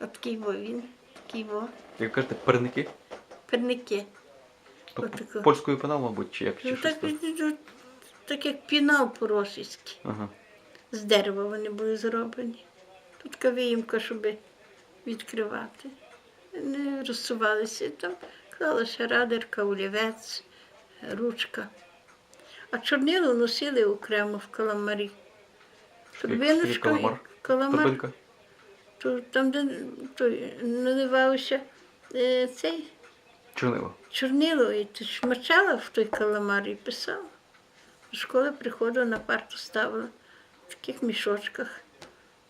От такий во він, такий во. Як кажете, парники? Перники. Отако. польською пенал, мабуть, чи як? Чи Ну, щось так, так? ну, так як пінав по-російськи. Ага. З дерева вони були зроблені. Тут така виїмка, щоб відкривати. Не розсувалися. Там клалася радерка, олівець, ручка. А чорнило носили окремо в каламарі. Скажіть, Турбиночка, каламар? каламар Торбинка? То, там, де той, наливався е, цей Чорнило. чорнило, і ти шмачала в той каламар і писала. До школи приходила на парту ставила в таких мішочках.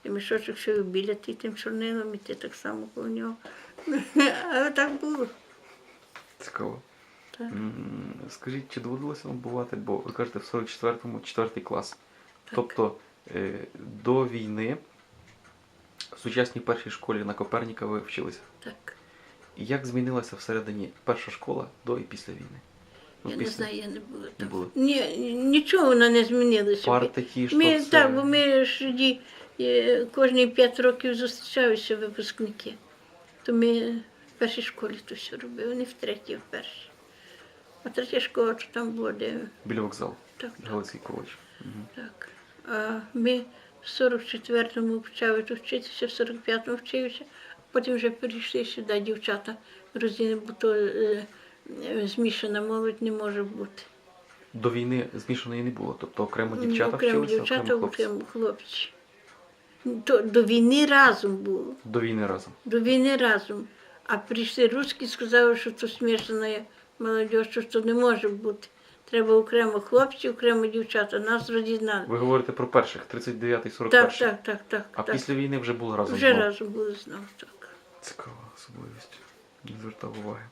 І мішочок ще біля ти тим чорнилом, і ти так само коло нього. Але так було. Цікаво. Так. М, Скажіть, чи доводилося вам бувати, бо ви кажете, в 44-му четвертий клас. Тобто е, до війни сучасній першій школі на Коперніка ви вчилися. Так. Як змінилася всередині перша школа до і після війни? Ну, Я не знаю, я не була Не там. було. Ні, нічого вона не змінилася. Парти ті, що Ми, так, бо ми ж тоді е, кожні п'ять років зустрічалися випускники. То ми в першій школі то все робили, не в третій, а в першій. А третя школа, то там було де. Біля вокзалу. Так, Галицький коледж. Мгм. так. А ми в 44-му почали вчитися, в 45-му вчилися, потім вже перейшли сюди дівчата розділені, бо то е, е, змішана молодь не може бути. До війни змішаної не було. Тобто окремо дівчата Ну, окремо вчилися, дівчата, окремо хлопці. окремо хлопці. То до війни разом було. До війни разом. До війни разом. А прийшли русські, сказали, що це смішана молодь, що це не може бути. Треба окремо хлопці, окремо дівчата. Нас розігнали. Ви говорите про перших, 39-й, 41-й. Так, так, так, так. А так. після війни вже були разом. Вже знову. разом були знову так. Цікава особливість. Не звертав уваги.